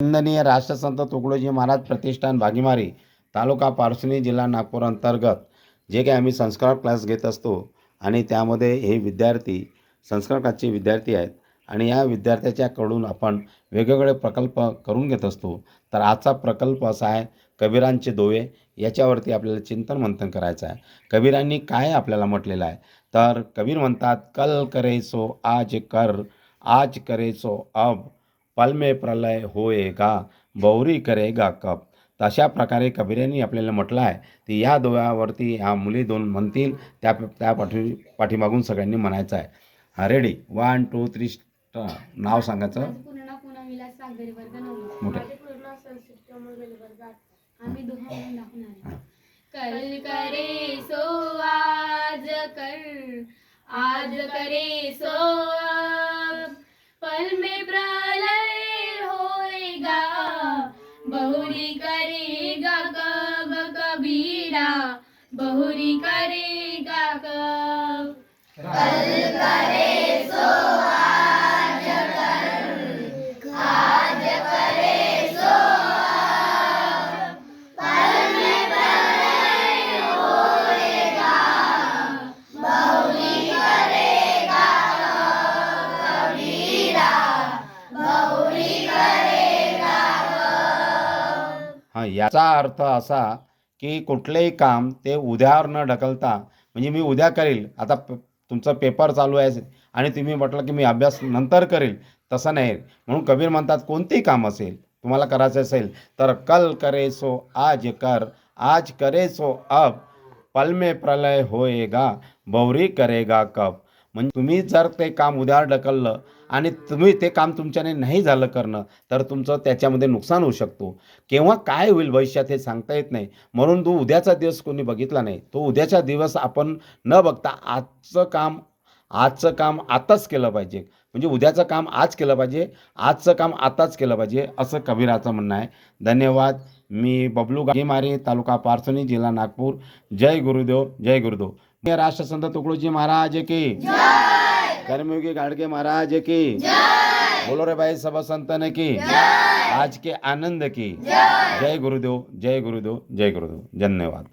वंदनीय राष्ट्रसंत तुकडोजी महाराज प्रतिष्ठान भागीमारी तालुका पारसनी जिल्हा नागपूर अंतर्गत जे काही आम्ही संस्कार क्लास घेत असतो आणि त्यामध्ये हे विद्यार्थी संस्कार क्लासचे विद्यार्थी आहेत आणि या विद्यार्थ्याच्याकडून आपण वेगवेगळे प्रकल्प करून घेत असतो. तर आजचा प्रकल्प असा आहे कबीरांचे दोवे याच्यावरती आपल्याला चिंतन मंथन करायचं आहे. कबीरांनी काय आपल्याला म्हटलेलं आहे? तर कबीर म्हणतात कल करे सो आज कर आज करे सो अब. पल में प्रलय होएगा बौरी करेगा कब तर अशा प्रकारे कबीरांनी आपल्याला म्हटलं आहे की या दोयावरती ह्या मुली दोन म्हणतील त्या त्या पाठी पाठीमागून सगळ्यांनी म्हणायचं आहे. हा रेडी वन टू थ्री नाव सांगायचं? मोठं. कल करे सो आज कर आज करे सो पल में प्रलय बहुरी करेगा कब कबीरा बहुरी करेगा कब? याचा अर्थ असा की कुठलेही काम ते उद्यावर न ढकलता म्हणजे मी उद्या करील आता तुमचा पेपर चालू आहे आणि तुम्ही म्हटलं की मी अभ्यास नंतर करेल तसं नाही. म्हणून कबीर म्हणतात कोणतेही काम असेल तुम्हाला करायचं असेल तर कल करे सो आज कर आज करे सो अब पल में प्रलय होएगा बौरी करेगा कब. म्हणजे तुम्ही जर ते काम उद्यावर ढकललं आणि तुम्ही ते काम तुमच्याने नाही झालं करणं तर तुमचं त्याच्यामध्ये नुकसान होऊ शकतो. केव्हा काय होईल भविष्यात हे सांगता येत नाही. म्हणून तो उद्याचा दिवस कोणी बघितला नाही. तो उद्याचा दिवस आपण न बघता आजचं काम आजचं काम आताच केलं पाहिजे. म्हणजे उद्याचं काम आज केलं पाहिजे आजचं काम आताच केलं पाहिजे असं कबीराचं म्हणणं आहे. धन्यवाद. मी बबलू गागीमारी तालुका पारसोनी जिल्हा नागपूर. जय गुरुदेव जय गुरुदेव. राष्ट्रसंत तुकडोजी महाराज की. कर्मयोगी गाडगे महाराज की. बोलो रे भाई सब संतन की. आज के आनंद की. जय गुरुदेव जय गुरुदेव जय गुरुदेव. धन्यवाद.